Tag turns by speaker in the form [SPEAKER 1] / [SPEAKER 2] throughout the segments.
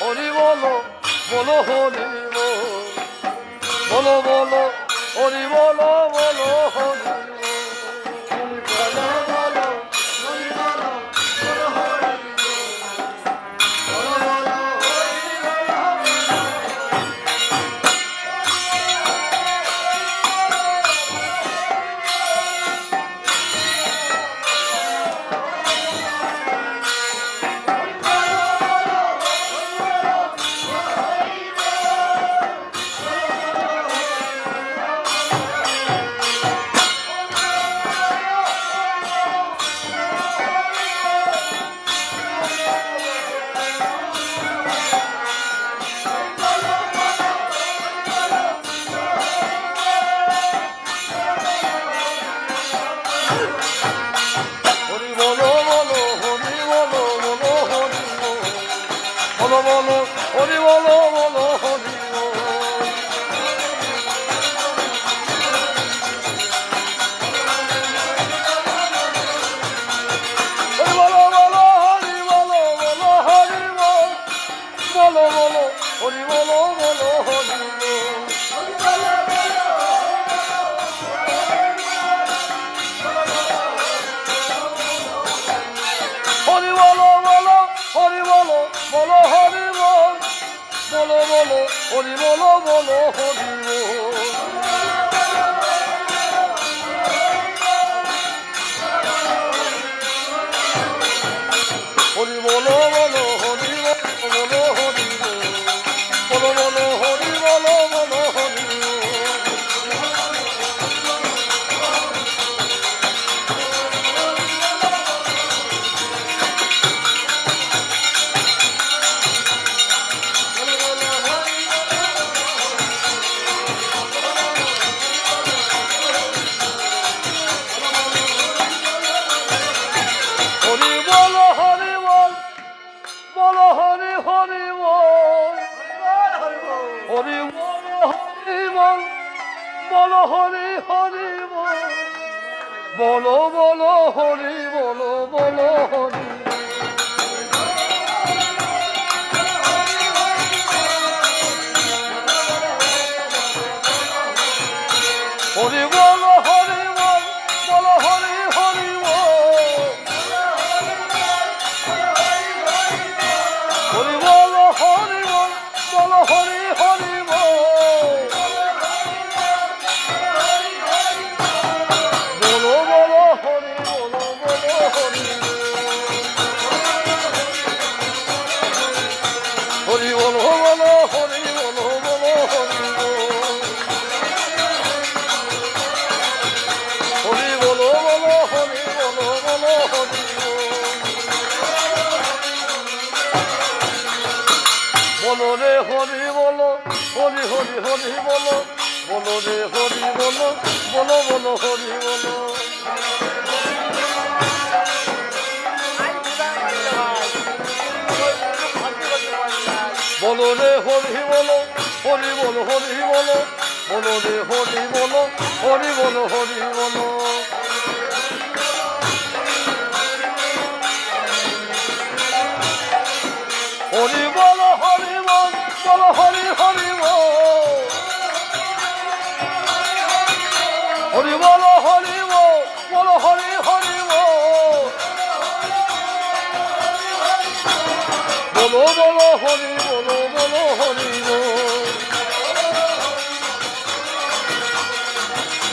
[SPEAKER 1] হরি বলো বলো হরি বলো। বলো হরি বলো বলো হরি বলো হরি বলো বলো হরি বল বল হরি হরি বল। বলো হরি বলো বলো হরি হরি বল বলো রে হরি বলো হরি হরি হরি বলো বলো রে হরি বলো বলো বলো হরি বলো। বলো রে হরি বলো হরি বলো হরি বলো বলো রে হরি বলো হরি বলো হরি বলো। বল হরি হরি হরি বলো, হরি বল হরি হরি বলো। বলো হরি, বলো বলো হরি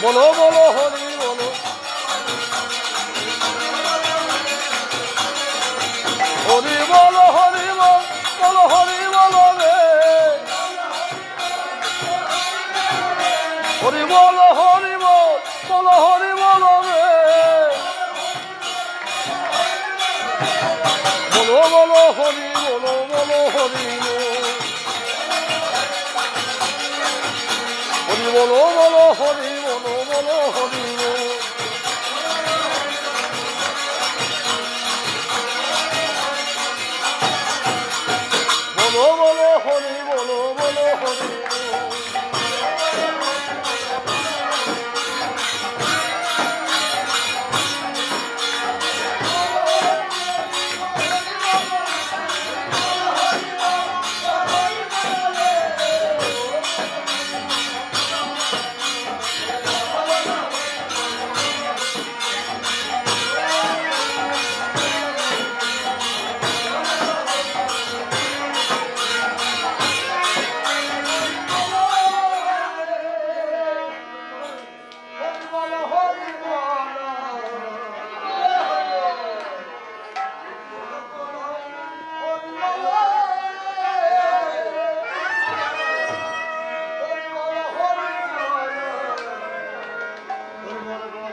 [SPEAKER 1] বলো বলো হরি বলো। হরি বলো বল হরি বল বল হরি বল রে। বলো বলো হরি, বলো বলো হরি হরি বলো বলো হরি বলো বলো হরি Thank you.